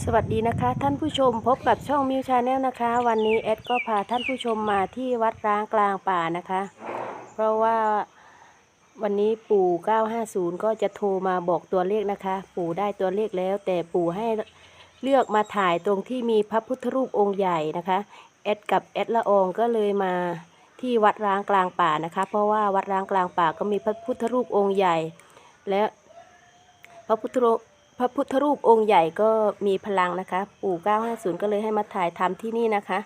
สวัสดีนะคะ ท่านผู้ชมพบกับช่องมิวชาแนลนะคะ วันนี้แอดก็พาท่านผู้ชมมาที่วัดร้างกลางป่านะคะ เพราะว่าวันนี้ปู่ 950 ก็จะโทรมาบอกตัวเลขนะคะ ปู่ได้ตัวเลขแล้ว แต่ปู่ให้เลือกมาถ่ายตรงที่มีพระพุทธรูปองค์ใหญ่นะคะแอดกับแอดละอองก็เลยมาที่วัดร้างกลางป่านะคะ เพราะว่าวัดร้างกลางป่าก็มีพระพุทธรูปองค์ใหญ่ และพระพุทธรูป พระพุทธรูปองค์ใหญ่ก็มีพลังนะคะ ปู่950 ก็เลยให้มาถ่ายทำที่นี่นะคะ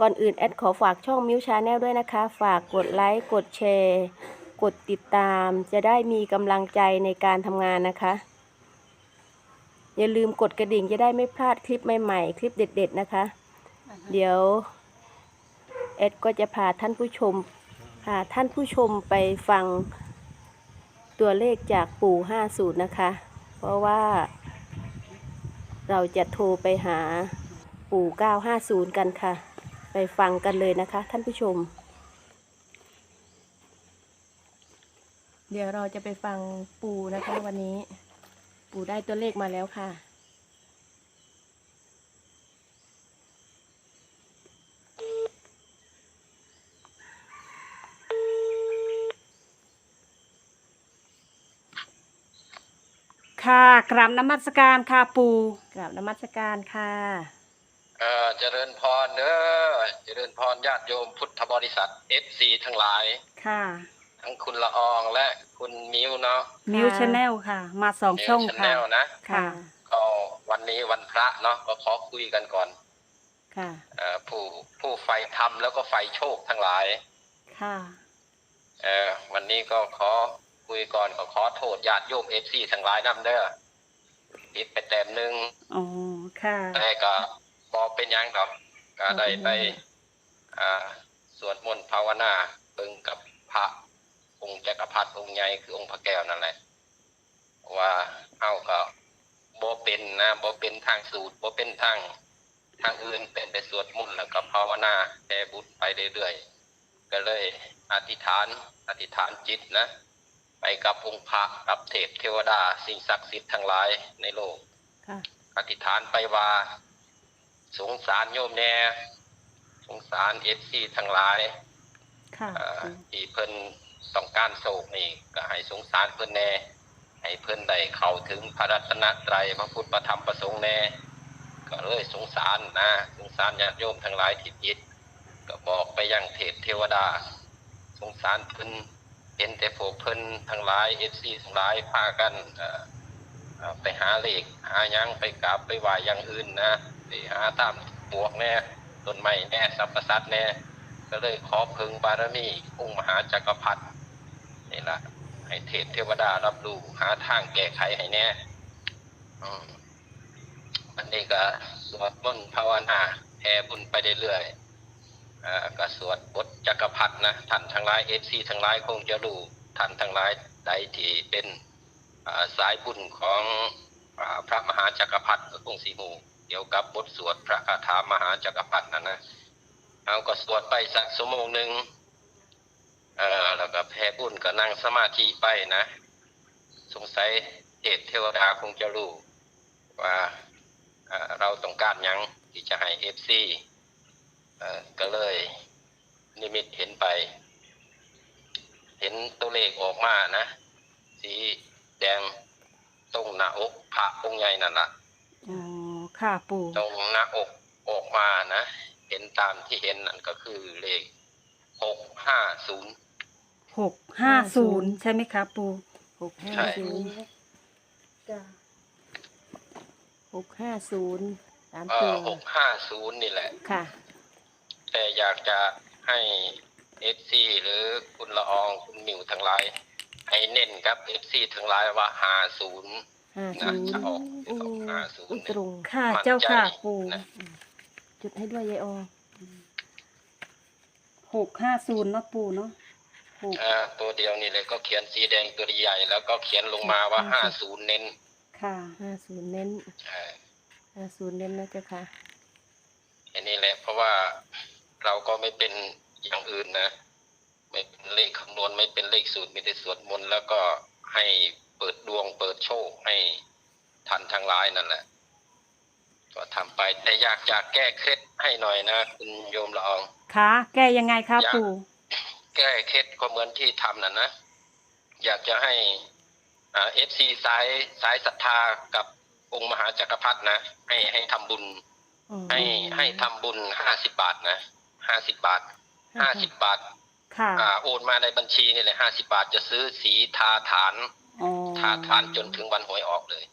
ก่อนอื่นแอดขอฝากช่องมิวชาแนลด้วยนะคะ ฝากกดไลค์ กดแชร์ กดติดตาม จะได้มีกำลังใจในการทำงานนะคะ อย่าลืมกดกระดิ่งจะได้ไม่พลาดคลิปใหม่ๆ คลิปเด็ด ๆ นะคะ เดี๋ยวแอดก็จะพาท่านผู้ชมพาท่านผู้ชมไปฟัง ตัวเลขจากปู่50นะคะ เพราะว่า เราจะโทรไปหาปู่950กันค่ะ ไปฟังกันเลยนะคะ ท่านผู้ชม เดี๋ยวเราจะไปฟังปู่นะคะวันนี้ ปู่ได้ตัวเลขมาแล้วค่ะ ค่ะ กราบนมัสการค่ะปูกราบนมัสการค่ะเอ่อเจริญพรเด้อเจริญพรญาติโยมพุทธบริษัท FC ทั้งหลาย ค่ะ ทั้งคุณละอองและคุณมิวเนาะมิวชาแนลค่ะ มาสองช่องชแนค่ะลนะค่ะ ก็วันนี้วันพระเนาะก็ขอคุยกันก่อนค่ะ เอ่อผู้ผู้ไฟธรรมแล้วก็ไฟโชคทั้งหลาย ค่ะ เอ่อวันนี้ก็ขอคุยก่อนก็ขอโทษญาติโยม FC ทั้งหลายนํเด้อ ผิดไปแต้มหนึงอ๋อ ค่ะ แต่ก็บอเป็นหยังดอกก็ได้ไป อ่าสวดมนต์ภาวนาเบิ่งกับพระองค์จักรพรรดิองค์ใหญ่คือองค์พระแก้วนั่นแหละ ว่าเฮาก็บ่เป็นนะบ่เป็นทางสูตรบ่เป็นทางทางอื่นเป็นไปสวดมนต์แล้วก็ภาวนาแผ่บุญไปเรื่อยๆก็เลยอธิษฐานอธิษฐานจิตนะ ไปกับองค์พระกับเทพเทวดาสิ่งศักดิ์สิทธิ์ทั้งหลายในโลกค่ะอธิษฐานไปว่าสงสารโยมแน่สงสารเอฟซีทั้งหลายค่ะเอ่อที่เพิ่นต้องการโศกนี่ก็ให้สงสารเพิ่นแน่ให้เพิ่นได้เข้าถึงพระรัตนตรัยพระพุทธพระธรรมพระสงฆ์แน่ ก็เลยสงสารนะสงสารญาติโยมทั้งหลายที่ผิดก็บอกไปยังเทพเทวดา สงสารเพิ่น เห็นแต่พวกเพิ่นทั้งหลายเอฟซีทั้งหลายพากันไปหาเหลขหายังไปกราบไปไหวอย่างอื่นนะไปหาตามบวกแน่ต้นไม้แน่สรรพสัตว์แน่ก็เลยขอพึงบารมีองค์มหาจักรพรรดินี่ละให้เทพเทวดารับรู้หาทางแก้ไขให้แน่อันนี้ก็สวดมนต์ภาวนาแผ่บุญไปเรื่อยๆ ก็สวดบทจักรพรรดินะท่านทั้งหลายเอฟซีทั้งหลายคงจะรู้ท่านทั้งหลายใดที่เป็นสายบุญของอพระมหาจักรพรรดิกรุงศรีหมูเกี่ยวกับบทสวดพระคาถามหาจักรพรรดินั่นนะเอาก็สวดไปสักชั่วโมงหนึ่งเออแล้วก็แผ่บุญก็นั่งสมาธิไปนะ สงสัยเทพเทวดาคงจะรู้ว่าเราต้องการยังที่จะให้เอฟซี ก็เลย นิมิตเห็นไป เห็นตัวเลขออกมานะ สีแดงตรงหน้าอกพระองค์ใหญ่นั่นละอ๋อค่ะปูตรงหน้าอกออกมานะ เห็นตามที่เห็นนั่นก็คือเลขหกห้าศูนย์หกห้าศูนย์ใช่ไหมคะปูหกห้าใช่ศูนย์หกห้าศูนย์สามเอ่ตัวอหกห้าศูนย์นี่แหละ ค่ะ แต่อยากจะให้เอฟซีหรือคุณละอองคุณมิวทั้งหลาย ให้เน้นครับเอฟซีทั้งหลายว่าห้าศูนย์ห้านะศูนย์จะออกโอ้ห้าศูนย์ตรงค่ะมั่นใจเจ้าค่ะปูนะจุดให้ด้วยยายออหกห้าศูนย์เนาะปูเนาะหกอ่าตัวเดียวนี่เลยก็เขียนสีแดงตัวใหญ่ แล้วก็เขียนลงมาว่าห้าศูนย์เน้น ค่ะห้าศูนย์เน้นใช่ห้าศูนย์เน้นนะเจ้าค่ะอันนี้แหละเพราะว่า เราก็ไม่เป็นอย่างอื่นนะ ไม่เป็นเลขคำนวณไม่เป็นเลขสูตรมีแต่สวดมนต์แล้วก็ให้เปิดดวงเปิดโชคให้ท่านทั้งหลายนั่นแหละ ก็ทำไปแต่อยากจะแก้เคล็ดให้หน่อยนะคุณโยมละอองค่ะแก้ยังไงคะอยากปู่แก้เคล็ดก็เหมือนที่ทำน่ะนะ อยากจะให้เอฟซีสายสายศรัทธากับองค์มหาจักรพรรดินะ ให้ให้ทำบุญอืมให้ให้ทำบุญห้าสิบบาทนะ ห้าสิบบาทห้าสิบบาท ค่ะอ่าโอนมาในบัญชีนี่แหละห้าสิบาทจะซื้อสีทาฐานอ๋อทาฐานจนถึงวันหวยออกเลย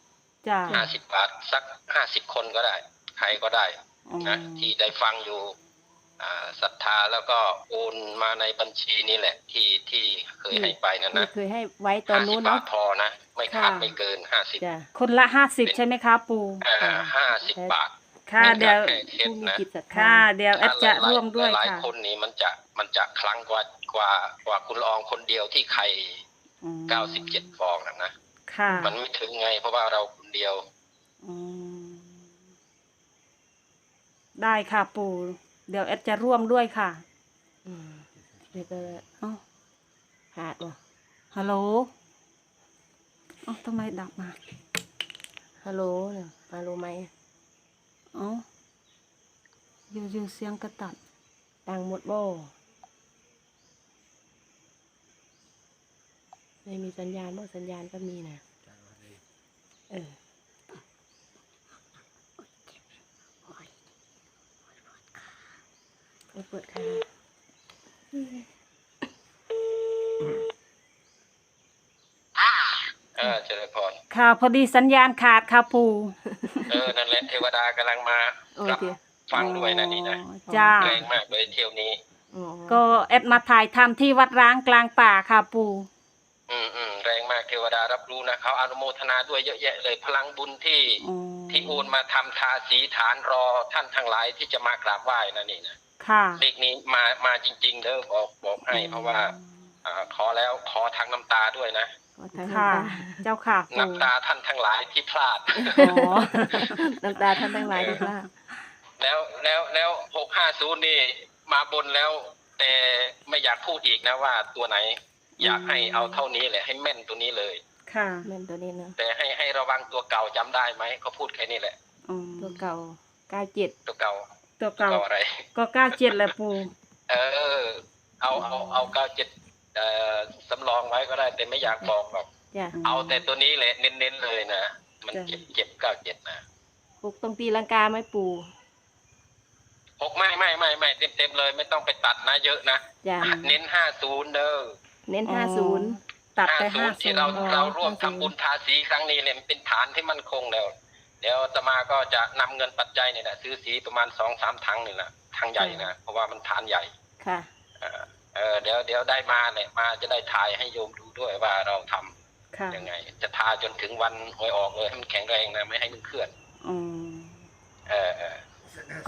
จ้าห้าสิบบาทสักห้าสิบคนก็ได้ ใครก็ได้อ๋อนะที่ได้ฟังอยู่ อ่าศรัทธาแล้วก็โอนมาในบัญชีนี่แหละ ที่ที่เคยให้ไปนั่นที่นะเคยให้ไว้ตอนห้าสินู้บนบาเนาะ ทพอนะ ไม่ขาดค่ะ ไม่เกินห้าสิบ จ้ะคนละห้าสิบใช่ไหมคะ ปู่ห้าสิบบาท ค่ะเดี๋ยวแก้เคล็ดผู้มีนะจิตศรัทธา ค่ะ เดี๋ยวแอดจะหลายๆร่วมด้วยหลายค่ะๆคนนี้มันจะมันจะครั้งกว่ากว่ากว่าคุณละอองคนเดียวที่ใครอืมเก้าสิบเจ็ดฟองนะนะค่ะมันไม่ถึงไงเพราะว่าเราคนเดียว อืมได้ค่ะปู่เดี๋ยวแอดจะร่วมด้วยค่ะอืมเดี๋ยวก็เอ้าขาดว่ะฮัลโหลเอ้าทำไมดับมาฮัลโหลเนี่ยฮัลโหลไหม เอ้าอยู่อยู่เสียงกระตัดตังหมดบ่ไม่มีสัญญาณบ่สัญญาณก็มีนะเออเอาเปิดค่ะเออเจริญพรค่ะพอดีสัญญาณขาดค่ะปู่เออนั่นแหละเทวดากำลังมาโอรับเคฟังด้วยนะนี่นะอ๋อจ้า แรงมากเลยเที่ยวนี้ อ๋อก็แอดมาถ่ายทำที่วัดร้างกลางป่าค่ะปู่อืมอืมแรงมากเทวดารับรู้นะเขาอนุโมทนาด้วยเยอะแยะเลยพลังบุญที่อ๋อที่โอนมาทำทาสีฐานรอท่านทั้งหลายที่จะมากราบไหว้นะนี่นะค่ะ เลขนี้มามาจริงๆเด้อบอกบอกให้เพราะว่าอ่าขอแล้วขอทางน้ำตาด้วยนะ ขอทางค่ะน้ำตาเจ้าค่ะปู่น้ำตาท่านทั้งหลายที่พลาด อ๋อ น้ำตาท่านทั้งหลายด้วยว่าแล้วแล้วแล้วหกห้าศูนย์นี่มาบนแล้ว แต่ไม่อยากพูดอีกนะว่าตัวไหน อยากให้เอาเท่านี้แหละให้แม่นตัวนี้เลย ค่ะแม่นตัวนี้เนาะแต่ให้ให้ระวังตัวเก่าจำได้ไหมเขาพูดแค่นี้แหละ อ๋อตัวเก่าเก้าเจ็ด ตัวเก่าตัวตัวเก่าเก่าอะไร ก็เก้าเจ็ดแหละปู่ เออ เอาเอาเอาเก้าเจ็ด เอ่อสำรองไว้ก็ได้ แต่ไม่อยากบอกหรอก จ้ะ เอาแต่ตัวนี้แหละเน้นๆเลยนะ มันเจ็บเจ็บเก้าเจ็ดนะหกตรงตีลังกาไหมปู่หกไม่ไม่ไม่ไม่เต็มเต็มๆเลย ไม่ต้องไปตัดนะเยอะนะ จ้ะ เน้นห้าศูนย์เด้อเน้นห้าศูนย์ตัดไปศูห้านย์ศูที่นเราย์อ๋อเราร่วม50ทำบุญทาสีครั้งนี้เนี่ยมันเป็นฐานที่มั่นคงแล้ว เดี๋ยวอาตมาก็จะนำเงินปัจจัยเนี่ยนะซื้อสีประมาณสองสามถังนี่แหละถังใหญ่นะ เพราะว่ามันฐานใหญ่ค่ะ เออ เออเดี๋ยวเดี๋ยวได้มาเนี่ยมาจะได้ถ่ายให้โยมดูด้วยว่าเราทำค่ะยังไง จะทาจนถึงวันหวยออกเลยให้มันแข็งแรงนะไม่ให้มันเคลื่อนอืมเออเออ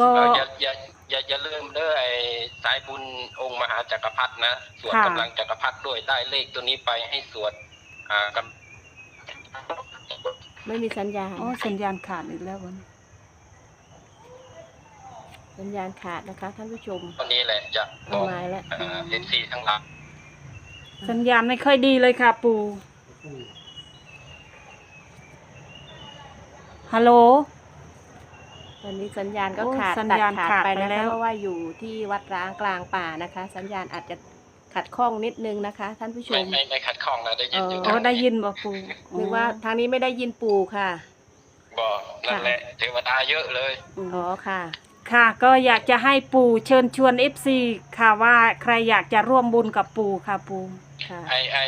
ก็ เอออย่าอย่าอย่าอย่าลืมเด้อไอ้สายบุญองค์มหาจักรพรรดินะสวดค่ะ กำลังจักรพรรดิด้วยได้เลขตัวนี้ไปให้สวดอ่ากำ ไม่มีสัญญาณโอ้สัญญาณขาดอีกแล้ววัน สัญญาณขาดนะคะ ท่านผู้ชมตัวนี้แหละจะบเอาอกไม้แล้ว เอฟซีทั้งหลายสัญญาณไม่ค่อยดีเลยค่ะปู่ฮัลโหล ตอนนี้สัญญาณก็โอ้ขาดสัญตัดญาณขาดขาดไปไปนะแล้คะว เพราะว่าอยู่ที่วัดร้างกลางป่านะคะ สัญญาณอาจจะขัดข้องนิดนึงนะคะ ท่านผู้ชไม่ม ไม่ไม่ขัดข้องนะได้ยินอยู่เอโอ้อได้ยินบ่ปู่นึกว่าทางนี้ไม่ได้ยินปู่ค่ะ บอกนั่นแหละเทวดาเยอะเลยอืมอ๋อค่ะ ค่ะ ก็อยากจะให้ปู่เชิญชวนเอฟซีค่ะว่าใครอยากจะร่วมบุญกับปู่ค่ะปู่ค่ะ ไอไอ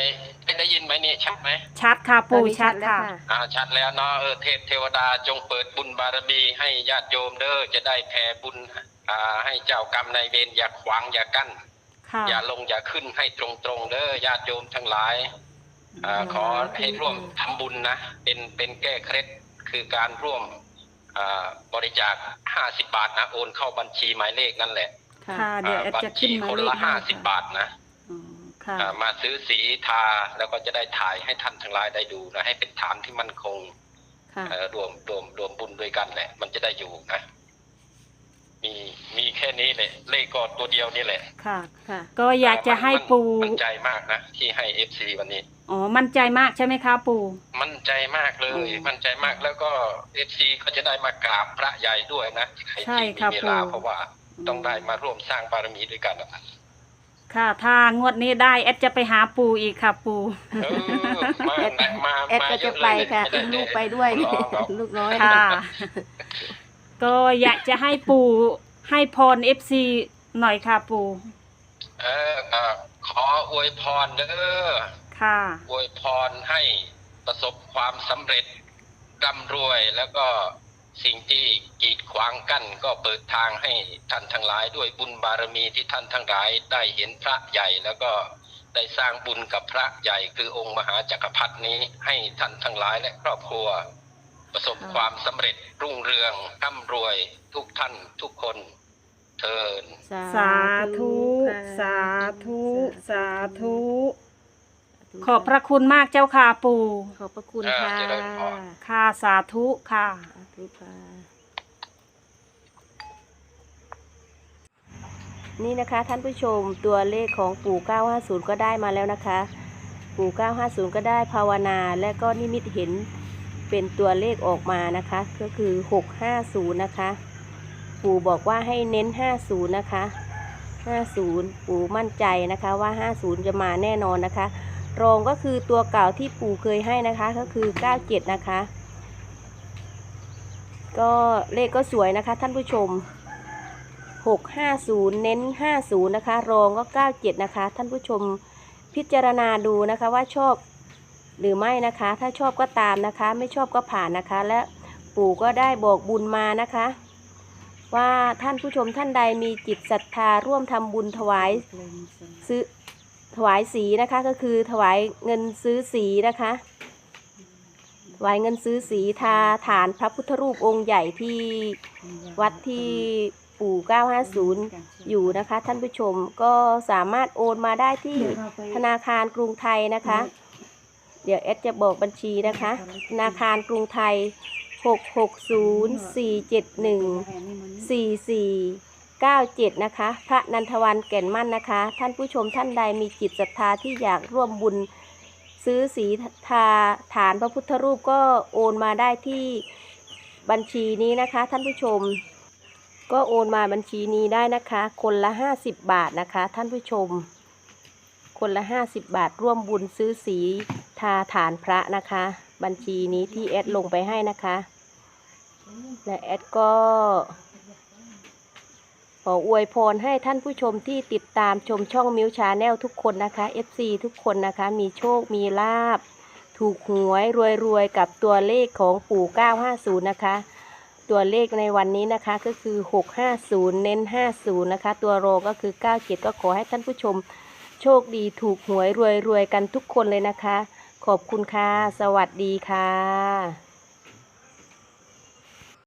ได้ยินไหมนี่ชัดไหมชัดค่ะตอนปู่นี้ชัดแล้วค่ะอ่าชัดแล้วเนาะเออเทพเทวดาจงเปิดบุญบารมีให้ญาติโยมเด้อจะได้แผ่บุญอ่าให้เจ้ากรรมนายเวรอย่าขวางอย่ากั้นค่ะอย่าลงอย่าขึ้นให้ตรงๆเด้อญาติโยมทั้งหลายอาขอให้ร่วมทำบุญนะ เป็นเป็นแก้เคล็ดคือการร่วมอ่า บริจาค50บาทนะโอนเข้าบัญชีหมายเลขนั่นแหละค่ะค่ะเดี๋ยวแอดบัจะญขึ้ชีนหมายคนเลขละให้50ค่ะบาทนะอืมค่ะอ่ามาซื้อสีทาแล้วก็จะได้ถ่ายให้ท่านทั้งหลายได้ดูนะให้เป็นฐานที่มั่นคงค่ะ เอ่อรวมรวมรวมบุญด้วยกันแหละ มันจะได้อยู่นะ มีมีแค่นี้แหละ เลขก็ตัวเดียวนี่แหละค่ะ ค่ะ ก็อยากจะให้ปู่มั่นใจมากนะที่ให้เอฟซีวันนี้ อ๋อ มั่นใจมากใช่ไหมคะปู่ มั่นใจมากเลยอืมมั่นใจมากแล้วก็เอฟซีก็จะได้มากราบพระใหญ่ด้วยนะใครใช่ที่ครับมีเวลาปู่ เพราะว่าต้องได้มาร่วมสร้างบารมีด้วยกันนะค่ะ ถ้างวดนี้ได้แอดจะไปหาปู่อีกค่ะปู่ เออมาแอด มาแอดมาก็เยจะอะไปเลยค่ะม่ด้ลูกไปด้วยขอร้องหรอกลูกน้อยค่ะ ก็อยากจะให้ปู่ให้พรเอฟซีหน่อยค่ะปู่ เออก็ขออวยพรเด้อ ค่ะ อวยพรให้ประสบความสำเร็จร่ำรวยแล้วก็สิ่งที่กีดขวางกั้นก็เปิดทางให้ท่านทั้งหลายด้วยบุญบารมีที่ท่านทั้งหลายได้เห็นพระใหญ่แล้วก็ได้สร้างบุญกับพระใหญ่คือองค์มหาจักรพรรดินี้ให้ท่านทั้งหลายและครอบครัว ประสบค่ะความสำเร็จรุ่งเรืองร่ำรวยทุกท่านทุกคนเทินสาธุค่ะสาธุ สาธุ ขอบพระคุณมากเจ้าค่ะปู่ขอบพระคุณเออค่ะเจริญพร ค่ะสาธุค่ะ สาธุค่ะ นี่นะคะท่านผู้ชมตัวเลขของปู่ 950 ก็ได้มาแล้วนะคะ ปู่ 950 ก็ได้ภาวนาและก็นิมิตเห็นเป็นตัวเลขออกมานะคะ ก็คือ 650 นะคะ ปู่บอกว่าให้เน้น 50 นะคะ 50 ปู่มั่นใจนะคะว่า 50 จะมาแน่นอนนะคะ รองก็คือตัวเก่าที่ปู่เคยให้นะคะก็คือ 97 นะคะ ก็เลขก็สวยนะคะท่านผู้ชม 650 เน้น 50 นะคะ รองก็ 97 นะคะ ท่านผู้ชมพิจารณาดูนะคะว่าชอบหรือไม่นะคะ ถ้าชอบก็ตามนะคะ ไม่ชอบก็ผ่านนะคะ และปู่ก็ได้บอกบุญมานะคะ ว่าท่านผู้ชมท่านใดมีจิตศรัทธาร่วมทำบุญถวายซื้อ ถวายสีนะคะก็คือถวายเงินซื้อสีนะคะถวายเงินซื้อสีทาฐานพระพุทธรูปองค์ใหญ่ที่วัดที่ปู่950 อยู่นะคะ ท่านผู้ชมก็สามารถโอนมาได้ที่ธนาคารกรุงไทยนะคะ เดี๋ยวเอสจะบอกบัญชีนะคะ ธนาคารกรุงไทย 97 นะคะ พระนันทวันแก่นมั่นนะคะ ท่านผู้ชมท่านใดมีจิตศรัทธาที่อยากร่วมบุญ ซื้อสีทาฐานพระพุทธรูปก็โอนมาได้ที่บัญชีนี้นะคะ ท่านผู้ชม ก็โอนมาบัญชีนี้ได้นะคะ คนละ 50 บาทนะคะ ท่านผู้ชม คนละ 50 บาทร่วมบุญซื้อสีทาฐานพระนะคะ บัญชีนี้ที่แอดลงไปให้นะคะ และแอดก็ ขออวยพรให้ท่านผู้ชมที่ติดตามชมช่องมิวชาแนลทุกคนนะคะ FC ทุกคนนะคะ มีโชคมีลาบ ถูกหวยรวยๆกับตัวเลขของปู่ 950 นะคะ ตัวเลขในวันนี้นะคะก็คือ 650 เน้น 50 นะคะ ตัวโรก็คือ 97 ก็ขอให้ท่านผู้ชม โชคดีถูกหวยรวยๆกันทุกคนเลยนะคะ ขอบคุณค่ะ สวัสดีค่ะ